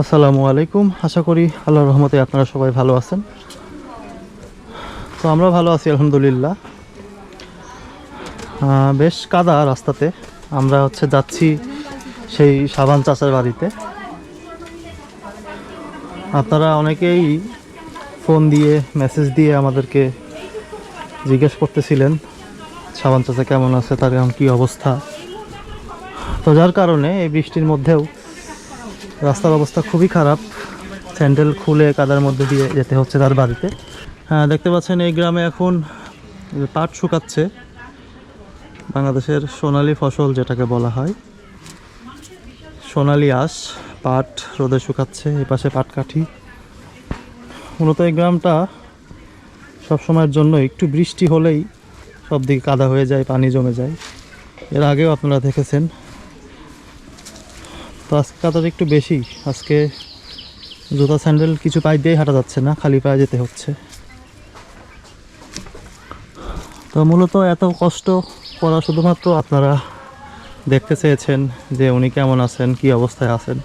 আসসালামু আলাইকুম। আশা করি আল্লাহর রহমতে আপনারা সবাই ভালো আছেন। তো আমরা ভালো আছি, আলহামদুলিল্লাহ। বেশ কাদা রাস্তাতে। আমরা হচ্ছে যাচ্ছি সেই সাবান চাচার বাড়িতে। আপনারা অনেকেই ফোন দিয়ে, মেসেজ দিয়ে আমাদেরকে জিজ্ঞেস করতেছিলেন, সাবান চাচা কেমন আছে, তার এখন কী অবস্থা? তো যার কারণে এই বৃষ্টির মধ্যেও রাস্তার অবস্থা খুবই খারাপ। স্যান্ডেল খুলে কাদার মধ্যে দিয়ে যেতে হচ্ছে তার বাড়িতে। হ্যাঁ দেখতে পাচ্ছেন এই গ্রামে এখন পাট শুকাচ্ছে। বাংলাদেশের সোনালি ফসল যেটাকে বলা হয়। সোনালি আঁশ, পাট রোদে শুকাচ্ছে, এই পাশে পাটকাঠি মূলত এই গ্রামটা সবসময়ের জন্য একটু বৃষ্টি হলেই সব দিকে কাদা হয়ে যায়, পানি জমে যায়। এর আগেও আপনারা দেখেছেন তো আজকে কাদাটা একটু বেশি। আজকে জুতা, স্যান্ডেল কিছু পায়ে দিয়েই হাঁটা যাচ্ছে না, খালি পায়ে যেতে হচ্ছে। তো মূলত এত কষ্ট করা শুধুমাত্র আপনারা দেখতে চেয়েছেন যে উনি কেমন আছেন, কি অবস্থায় আছেন।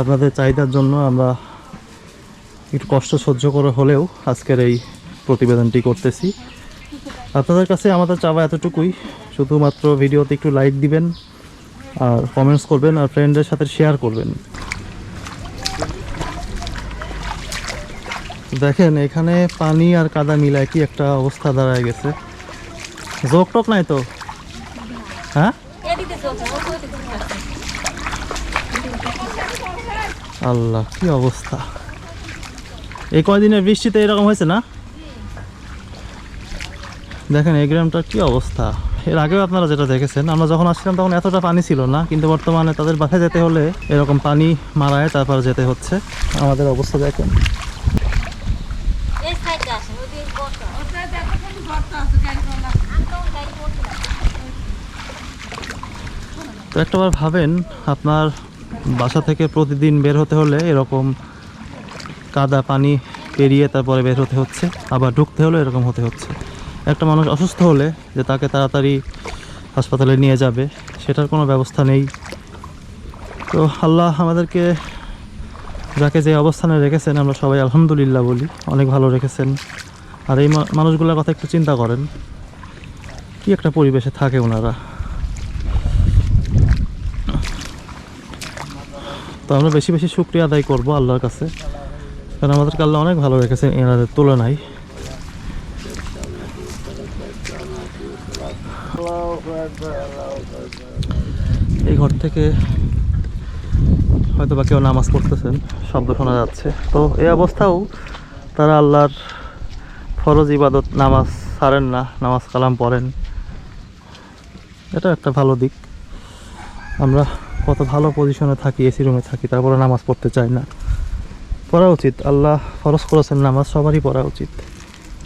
আপনাদের চাহিদার জন্য আমরা একটু কষ্ট সহ্য করে হলেও আজকের এই প্রতিবেদনটি করতেছি। আপনাদের কাছে আমাদের চাওয়া এতটুকুই। শুধুমাত্র ভিডিওতে একটু লাইক দিবেন আর কমেন্টস করবেন আর ফ্রেন্ডদের সাথে শেয়ার করবেন। দেখেন, এখানে পানি আর কাদা মিলায় কি একটা অবস্থা দাঁড়ায় গেছে। জোক টোক নাই তো? হ্যাঁ। আল্লাহ, কি অবস্থা। এই কয়দিনের বৃষ্টিতে এরকম হয়েছে না? দেখেন, এই গ্রামটার কি অবস্থা। এর আগেও আপনারা যেটা দেখেছেন আমরা যখন আসছিলাম তখন এতটা পানি ছিল না কিন্তু বর্তমানে তাদের বাসায় যেতে হলে এরকম পানি মারায় তারপর যেতে হচ্ছে। আমাদের অবস্থা দেখেন। তো একটাবার ভাবেন আপনার বাসা থেকে প্রতিদিন বের হতে হলে এরকম কাদা পানি পেরিয়ে তারপরে বের হতে হচ্ছে আবার ঢুকতে হলে এরকম হতে হচ্ছে। একটা মানুষ অসুস্থ হলে যে তাকে তাড়াতাড়ি হাসপাতালে নিয়ে যাবে, সেটার কোনো ব্যবস্থা নেই। তো আল্লাহ আমাদেরকে যাকে যে অবস্থানে রেখেছেন, আমরা সবাই আলহামদুলিল্লাহ বলি, অনেক ভালো রেখেছেন। আর এই মানুষগুলোর কথা একটু চিন্তা করেন, কি একটা পরিবেশে থাকে ওনারা। তো আমরা বেশি বেশি শুক্রিয়া আদায় করব আল্লাহর কাছে, কারণ আমাদেরকে আল্লাহ অনেক ভালো রেখেছেন এনাদের তুলনায়। এই ঘর থেকে হয়তো বা কেউ নামাজ পড়তেছেন, শব্দ শোনা যাচ্ছে। তো এই অবস্থাও তারা আল্লাহর ফরজ ইবাদত নামাজ ছাড়েন না, নামাজ কালাম পড়েন। এটা একটা ভালো দিক। আমরা কত ভালো পজিশনে থাকি, এসি রুমে থাকি তারপরে নামাজ পড়তে চাই না। পড়া উচিত, আল্লাহ ফরজ করেছেন নামাজ, সবারই পড়া উচিত।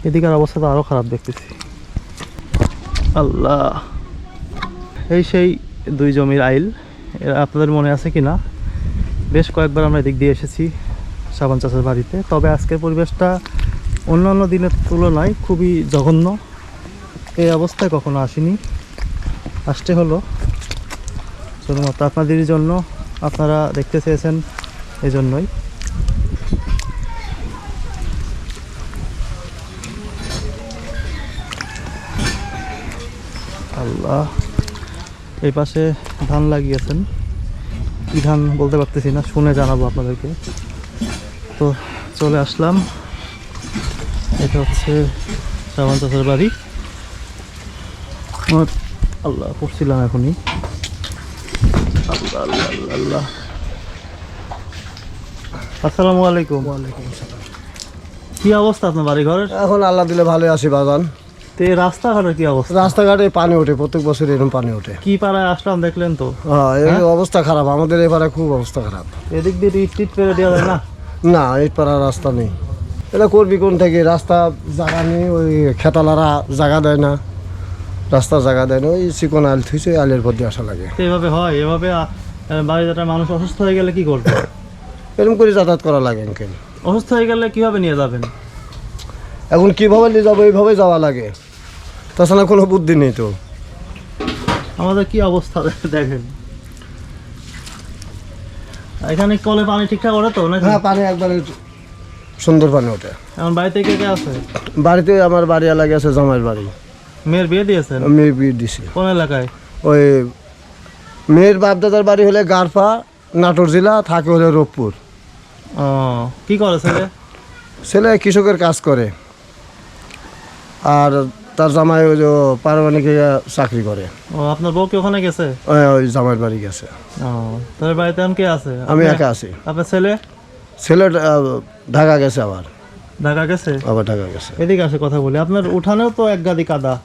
এদিকের অবস্থা তো আরও খারাপ দেখতেছি। আল্লাহ। এই সেই দুই জমির আইল। আপনাদের মনে আছে কি না বেশ কয়েকবার আমরা এদিক দিয়ে এসেছি সাবান চাষের বাড়িতে। তবে আজকের পরিবেশটা অন্যান্য দিনের তুলনায় খুবই জঘন্য। এই অবস্থায় কখনো আসিনি। আসতে হলো। শুধুমাত্র আপনাদের জন্য আপনারা দেখতে চেয়েছেন এই জন্যই আল্লাহ। এই পাশে ধান লাগিয়েছেন। কী ধান বলতে পারতেছি না শুনে জানাব আপনাদেরকে। তো চলে আসলাম। এটা হচ্ছে শ্রাবণ চাষের বাড়ি। আল্লাহ পড়ছিলাম এখনই। আল্লাহ আল্লাহ আল্লাহ, আল্লাহ। আসসালামু আলাইকুম। ওয়ালাইকুম কি অবস্থা আপনার বাড়ি ঘরের এখন আল্লাহ দিলে ভালো আছি বাগান। তো এই রাস্তাঘাটের কি অবস্থা? রাস্তাঘাটে পানি ওঠে প্রত্যেক বছর এরকম পানি ওঠে। কি পাড়ায় আসলাম দেখলেন তো? হ্যাঁ এই হ্যাঁ? অবস্থা খারাপ আমাদের খুব অবস্থা খারাপ। এদিক দিয়ে টিট টিট পেরে দেওয়া যায় না? না এই পাড়ার রাস্তা নেই। এটা করবি কোন থেকে? রাস্তা জায়গা নেই ওই খেতালারা জায়গা দেয় না। রাস্তা জায়গা দেয় না ওই চিকন আল থুইছে আলের পর দিয়ে আসা লাগে। এভাবে হয় এভাবে বাড়িতে মানুষ অসুস্থ হয়ে গেলে কি করবে? এরকম করে যাতায়াত করা লাগে অসুস্থ হয়ে গেলে কীভাবে নিয়ে যাবেন? এখন কীভাবে নিয়ে যাব এইভাবে যাওয়া লাগে। তাছাড়া কোনো বুদ্ধি নেই তো। আমাদের কি অবস্থা দেখেন। এখানে কলে পানি ঠিকঠাক ওঠে তো নাকি? হ্যাঁ পানি একবারে সুন্দর পানি ওঠে। এখন বাড়িতে কে কে আছে? বাড়িতে আমার বাড়ি এলাকা আছে জামাইয়ের বাড়ি। মেয়ের বিয়ে দিয়েছেন? মেয়ের বিয়ে দিছি কোন এলাকায়? ওই মেয়ের বাপদাদার বাড়ি হলে গারফা নাটোর জেলা থাকে হলে রূপপুর ও কি করে ছেলে? ছেলে কৃষকের কাজ করে। আর তার জামাই ওই যে পারমাণিকে চাকরি করে। ও আপনার বউ কি ওখানে গেছে? ওই ওই জামাইয়ের বাড়ি গেছে। ও তাহলে বাড়িতে এখন কে আছে? আমি একা আছি। আপনার ছেলে? ছেলে আহ, ঢাকা গেছে আবার। ঢাকা গেছে? আবার ঢাকা গেছে। এদিকে আসে কথা বলি আপনার উঠানেও তো এক গাদি কাদা।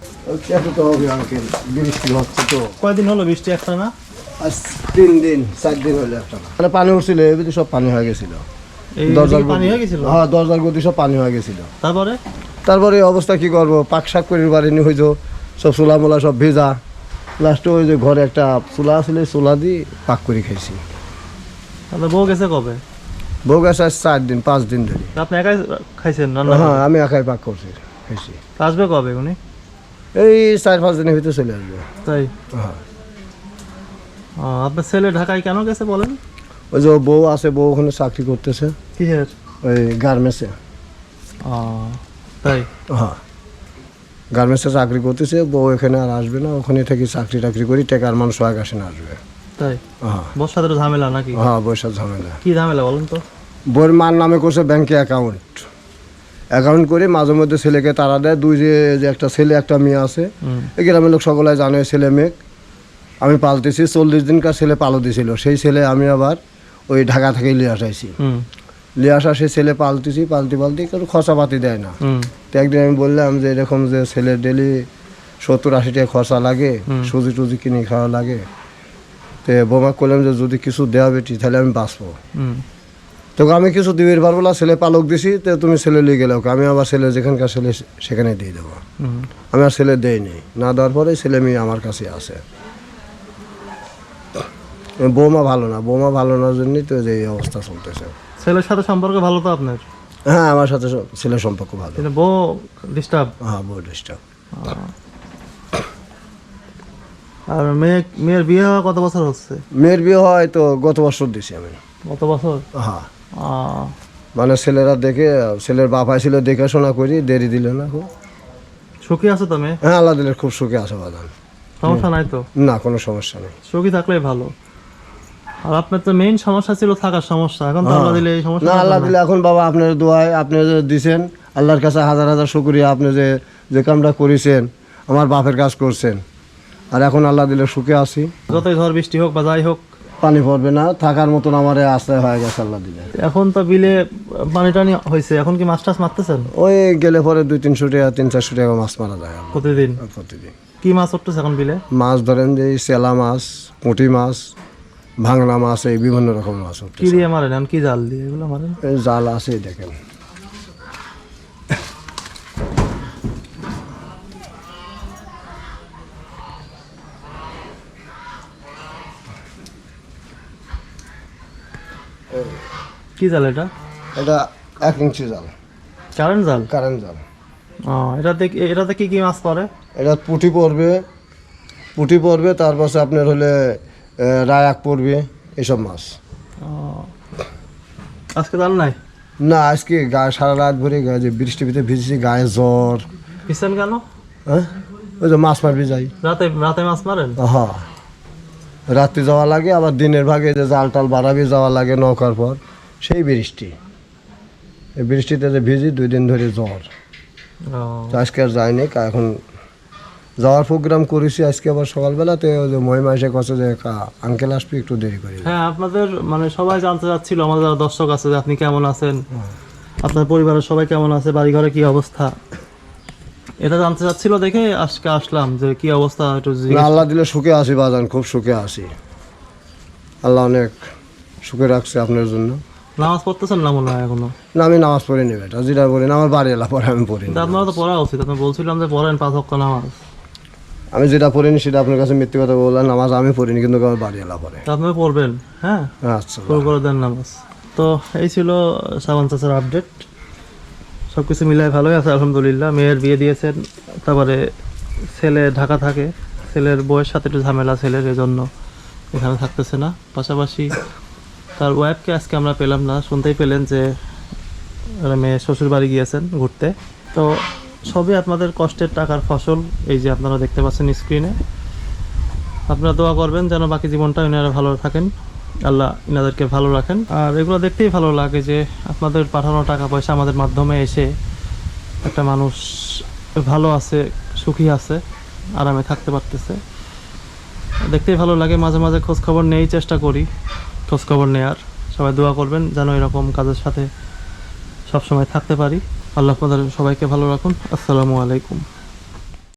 তো হবে আঙ্কেল বৃষ্টি হচ্ছে তো। কয়দিন হলো বৃষ্টি একটা না? আজ তিন দিন চার দিন হলে একটা। মানে পানি উঠছিল এবার সব পানি হয়ে গেছিল। এই দরজার পানি গদি- হয়ে গেছিল? হ্যাঁ দরজার গদি সব পানি হয়ে গেছিল। তারপরে? তারপরে অবস্থা কি করব? পাক শাক করে বাড়িনি হইতো সব চুলা মোলা সব ভেজা। লাস্টে ওই যে ঘরে একটা চুলা আসলে চুলা দিয়ে পাক করে খাইছি। আপনার বউ গেছে কবে? বউ গেছে আজ চার দিন পাঁচ দিন ধরে। আপনি একাই খাইছেন রান্না হ্যাঁ আমি একাই পাক করছি খাইছি। আসবে কবে উনি? এই চার পাঁচ দিনের ভিতরে চলে আসবে। তাই? হ্যাঁ। আপনার ছেলে ঢাকায় কেন গেছে বলেন? ওই যে বউ আছে বউ ওখানে চাকরি করতেছে। কিসের? ওই গার্মেন্টসে ও, তাই? হ্যাঁ। গার্মেন্টসে চাকরি করতেছে বউ এখানে আর আসবে না ওখানে থেকে চাকরি টাকরি করি টেকার মানুষ এক আসে না আসবে। তাই? হ্যাঁ। বউর সাথে ঝামেলা নাকি? হ্যাঁ ঝামেলা। কি ঝামেলা বলেন তো? মার নামে করছে ব্যাংকে অ্যাকাউন্ট অ্যাকাউন্ট করে মাঝে মধ্যে ছেলেকে তারা দেয় দুই যে একটা ছেলে একটা মেয়ে আছে। এই গ্রামের লোক সকলে জানে ছেলে মেয়ে। আমি পালতেছি চল্লিশ দিনকার ছেলে পালো দিছিল। সেই ছেলে আমি আবার ওই ঢাকা থেকে লিয়ে আসাইছি। লিয়ে আসা সেই ছেলে পালতেছি পালতে পালতে কোনো খরচাপাতি দেয় না। তো একদিন আমি বললাম যে এরকম যে ছেলে ডেলি সত্তর আশি টাকা খরচা লাগে সুজি টুজি কিনে খাওয়া লাগে। তো বোমা করলাম যে যদি কিছু দেওয়া বেটি তাহলে আমি বাঁচবো। তোকে আমি কিছু দিবির পারব না ছেলে পালক দিছি তো তুমি ছেলে নিয়ে গেলে ওকে। আমি আবার ছেলে যেখানকার ছেলে সেখানে দিয়ে দেবো। আমি আর ছেলে দেইনি না দেওয়ার পরে ছেলে মেয়ে আমার কাছে আসে বৌমা ভালো না বৌমা ভালো না জন্যই তো এই অবস্থা চলতেছে। ছেলের সাথে সম্পর্ক ভালো তো আপনার? হ্যাঁ আমার সাথে ছেলের সম্পর্ক ভালো। কিন্তু বউ ডিস্টার্ব হ্যাঁ বউ ডিস্টার্ব আর মেয়ে মেয়ের বিয়ে হওয়া কত বছর হচ্ছে? মেয়ের বিয়ে হয় তো গত বছর দিছি আমি। কত বছর? হ্যাঁ। মানে ছেলেরা দেখে ছেলের বাপ ছিল দেখাশোনা করি দেরি দিল না খুব। সুখী আছে তো মেয়ে? হ্যাঁ আল্লাহ দিলে খুব সুখী আছে বাদান সমস্যা নাই তো? না কোনো সমস্যা নেই। সুখী থাকলেই ভালো। আর আপনার তো মেইন সমস্যা ছিল থাকার সমস্যা। এখন তো আল্লাহ দিলে এই সমস্যা না আল্লাহ দিলে এখন বাবা আপনার দোয়ায় আপনি যে দিছেন আল্লাহর কাছে হাজার হাজার শুক্রিয়া আপনি যে যে কামটা করেছেন আমার বাপের কাজ করছেন। আর এখন আল্লাহ দিলে সুখে আছি। যতই ঝড় বৃষ্টি হোক বা যাই হোক পানি পড়বে না থাকার মতন আমার আশ্রয় হয়ে গেছে আল্লাহ দিলে। এখন তো বিলে পানি টানি হয়েছে এখন কি মাছ টাছ মারতেছেন? ওই গেলে পরে দুই তিনশো টাকা তিন চারশো টাকা মাছ মারা যায় প্রতিদিন? প্রতিদিন। কি মাছ উঠতেছে এখন বিলে? মাছ ধরেন যে চেলা মাছ পুঁটি মাছ ভাংনা মাছ এই বিভিন্ন রকম মাছ কি। দিয়ে মারেন? এখন কি জাল দিয়ে এগুলো মারেন? জাল আছে দেখেন। কি জাল এটা? এটা এক ইঞ্চি জাল। কারেন্ট জাল? কারেন্ট জাল। ও এটাতে কি- এটাতে কি কি মাছ পড়ে? এটা পুঁটি পড়বে পুঁটি পড়বে তারপর আপনার হলে রায়াক পড়বে এসব মাছ। আজকে জাল নাই? না আজকে গায়ে সারা রাত ভরে গায়ে যে বৃষ্টি ভিতরে ভিজেছি গায়ে জ্বর। পিছন কেন? হ্যাঁ ওই যে মাছ মারবি যাই। রাতে রাতে মাছ মারেন? হ্যাঁ রাত্রি যাওয়া লাগে আবার দিনের ভাগে যে জাল টাল বাড়াবি যাওয়া লাগে নৌকার পর। সেই বৃষ্টি। এই বৃষ্টিতে যে ভিজি দুই দিন ধরে জ্বর। আজকে আর যায়নি কা- এখন যাওয়ার প্রোগ্রাম করেছি আজকে আবার সকালবেলাতে ওই যে মহিমা এসে কাছে যে কা- আঙ্কেল আসবি একটু দেরি করে হ্যাঁ আপনাদের মানে সবাই জানতে চাচ্ছিল আমাদের যারা দর্শক আছে যে আপনি কেমন আছেন আপনার পরিবারের সবাই কেমন আছে বাড়ি ঘরে কি অবস্থা? এটা জানতে চাচ্ছিল দেখে আজকে আসলাম যে কি অবস্থা একটু আল্লাহ দিলে সুখে আসি বাজান খুব সুখে আসি আল্লাহ অনেক সুখে রাখছে আপনার জন্য। নামাজ পড়তেছেন না মনে হয় এখনও? না আমি নামাজ পড়ি নি বেটা যেটা না আমার বাড়ি এলা পরে আমি পড়ি আপনারা তো পড়া উচিত আপনি বলছিলাম যে পড়েন পাঁচ নামাজ। আমি যেটা পড়িনি সেটা আপনার কাছে মিথ্যে কথা বললাম নামাজ আমি পড়িনি কিন্তু আমার বাড়ি এলা পড়ে। তা আপনি পড়বেন হ্যাঁ? আচ্ছা শুরু করে দেন নামাজ। তো এই ছিল সাবান চাচার আপডেট সব কিছু মিলাই ভালোই আছে আলহামদুলিল্লাহ। মেয়ের বিয়ে দিয়েছেন তারপরে ছেলে ঢাকা থাকে। ছেলের বয়স সাথে একটু ঝামেলা ছেলের এজন্য এখানে থাকতেছে না। পাশাপাশি তার ওয়াইফকে আজকে আমরা পেলাম না। শুনতেই পেলেন যে মেয়ে শ্বশুর বাড়ি গিয়েছেন ঘুরতে। তো সবই আপনাদের কষ্টের টাকার ফসল, এই যে আপনারা দেখতে পাচ্ছেন স্ক্রিনে আপনারা দোয়া করবেন যেন বাকি জীবনটা ইনারা ভালো থাকেন, আল্লাহ ইনাদেরকে ভালো রাখেন। আর এগুলো দেখতেই ভালো লাগে যে আপনাদের পাঠানো টাকা পয়সা আমাদের মাধ্যমে এসে একটা মানুষ ভালো আছে, সুখী আছে, আরামে থাকতে পারতেছে। দেখতেই ভালো লাগে, মাঝে মাঝে খোঁজ খবর নেই, চেষ্টা করি খোঁজ খবর নেয়ার। সবাই দোয়া করবেন যেন এরকম কাজের সাথে সবসময় থাকতে পারি। আল্লাহ আপনাদের সবাইকে ভালো রাখুন। আসসালামু আলাইকুম।